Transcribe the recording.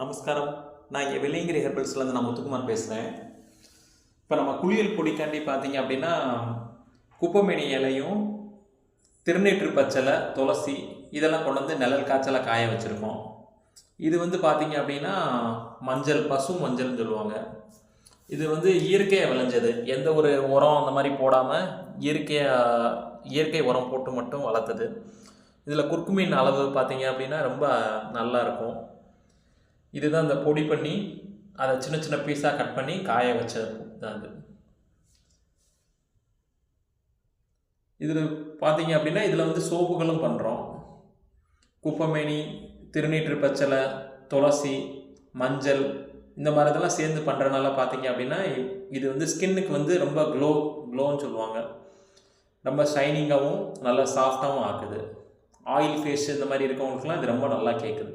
நமஸ்காரம். நான் இங்கே வெள்ளியங்கிரி ஹெர்பல்ஸ்லேருந்து நான் முத்துக்குமார் பேசுகிறேன் இப்போ நம்ம குளியல் பொடிக்காண்டி பார்த்தீங்க அப்படின்னா குப்பமேனி இலையும் திருநீற்று பச்சலை துளசி இதெல்லாம் கொண்டு வந்து நிழல் காய்ச்சலை காய வச்சுருக்கோம் இது வந்து பார்த்தீங்க அப்படின்னா மஞ்சள் பசு மஞ்சள்னு சொல்லுவாங்க. இது வந்து இயற்கையாக விளைஞ்சது. எந்த ஒரு உரம் அந்த மாதிரி போடாமல் இயற்கையாக இயற்கை உரம் போட்டு மட்டும் வளர்த்தது. இதில் குர்குமின் அளவு பார்த்தீங்க அப்படின்னா ரொம்ப நல்லா இருக்கும். இதுதான் இந்த பொடி பண்ணி அதை சின்ன சின்ன பீஸாக கட் பண்ணி காய வச்சது தான் அது. இதில் பார்த்தீங்க அப்படின்னா இதில் வந்து சோப்புகளும் பண்ணுறோம் குப்பமேனி திருநீற்று பச்சலை துளசி மஞ்சள் இந்த மாதிரி இதெல்லாம் சேர்ந்து பண்ணுறனால பார்த்தீங்க அப்படின்னா இது வந்து ஸ்கின்னுக்கு வந்து ரொம்ப க்ளோ க்ளோன்னு சொல்லுவாங்க. ரொம்ப ஷைனிங்காகவும் நல்லா சாஃப்டாகவும் ஆக்குது. ஆயில் ஃபேஸ் இந்த மாதிரி இருக்கவங்களுக்குலாம் இது ரொம்ப நல்லா கேட்குது